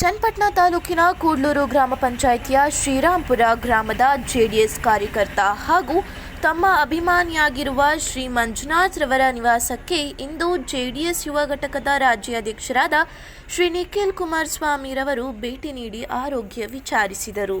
ಚನ್ನಪಟ್ಟಣ ತಾಲೂಕಿನ ಕೂಡ್ಲೂರು ಗ್ರಾಮ ಪಂಚಾಯಿತಿಯ ಶ್ರೀರಾಂಪುರ ಗ್ರಾಮದ ಜೆಡಿಎಸ್ ಕಾರ್ಯಕರ್ತ ಹಾಗೂ ತಮ್ಮ ಅಭಿಮಾನಿಯಾಗಿರುವ ಶ್ರೀ ಮಂಜುನಾಥ್ ರವರ ನಿವಾಸಕ್ಕೆ ಇಂದು ಜೆಡಿಎಸ್ ಯುವ ಘಟಕದ ರಾಜ್ಯಾಧ್ಯಕ್ಷರಾದ ಶ್ರೀ ನಿಖಿಲ್ ಕುಮಾರಸ್ವಾಮಿರವರು ಭೇಟಿ ನೀಡಿ ಆರೋಗ್ಯ ವಿಚಾರಿಸಿದರು.